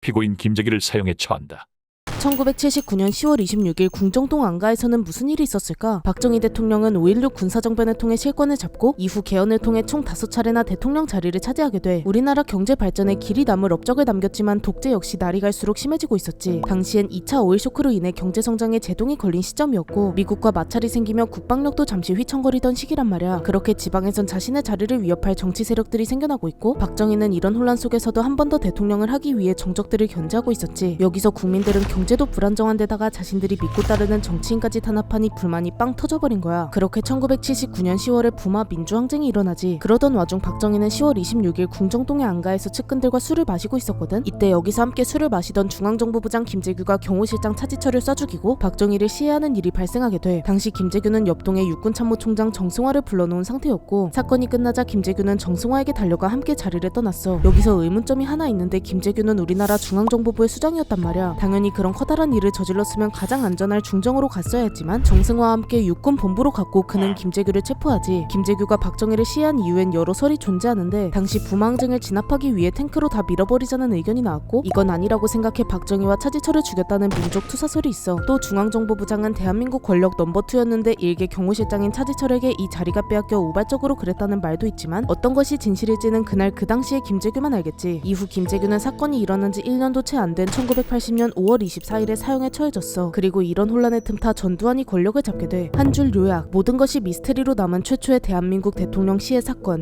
피고인 김재기를 사형에 처한다. 1979년 10월 26일 궁정동 안가에서는 무슨 일이 있었을까? 박정희 대통령은 5.16 군사정변을 통해 실권을 잡고 이후 개헌을 통해 총 5차례나 대통령 자리를 차지하게 돼 우리나라 경제 발전에 길이 남을 업적을 남겼지만 독재 역시 날이 갈수록 심해지고 있었지. 당시엔 2차 오일 쇼크로 인해 경제 성장에 제동이 걸린 시점이었고 미국과 마찰이 생기며 국방력도 잠시 휘청거리던 시기란 말이야. 그렇게 지방에선 자신의 자리를 위협할 정치 세력들이 생겨나고 있고 박정희는 이런 혼란 속에서도 한 번 더 대통령을 하기 위해 정적들을 견제하고 있었지. 여기서 국민들은 경제 도 불안정한 데다가 자신들이 믿고 따르는 정치인까지 탄압하니 불만이 빵 터져버린 거야. 그렇게 1979년 10월에 부마 민주항쟁이 일어나지. 그러던 와중 박정희는 10월 26일 궁정동의 안가에서 측근들과 술을 마시고 있었거든. 이때 여기서 함께 술을 마시던 중앙정보부장 김재규가 경호실장 차지철을 쏴 죽이고 박정희를 시해하는 일이 발생하게 돼. 당시 김재규는 옆동의 육군참모총장 정승화를 불러놓은 상태였고 사건이 끝나자 김재규는 정승화에게 달려가 함께 자리를 떠났어. 여기서 의문점이 하나 있는데 김재규는 우리나라 중앙정보부의 수장이었단 말이야. 당연히 그런 커다란 일을 저질렀으면 가장 안전할 중정으로 갔어야 했지만 정승화와 함께 육군 본부로 갔고 그는 김재규를 체포하지. 김재규가 박정희를 시해한 이유엔 여러 설이 존재하는데 당시 부망증을 진압하기 위해 탱크로 다 밀어버리자는 의견이 나왔고 이건 아니라고 생각해 박정희와 차지철을 죽였다는 민족 투사설이 있어. 또 중앙정보부장은 대한민국 권력 넘버 2였는데 일개 경호실장인 차지철에게 이 자리가 빼앗겨 우발적으로 그랬다는 말도 있지만 어떤 것이 진실일지는 그날 그 당시에 김재규만 알겠지. 이후 김재규는 사건이 일어난 지 1년도 채 안 된 1980년 5월 24일 에 사형에 처해졌어. 그리고 이런 혼란의 틈타 전두환이 권력을 잡게 돼. 한 줄 요약. 모든 것이 미스테리로 남은 최초의 대한민국 대통령 시해 사건.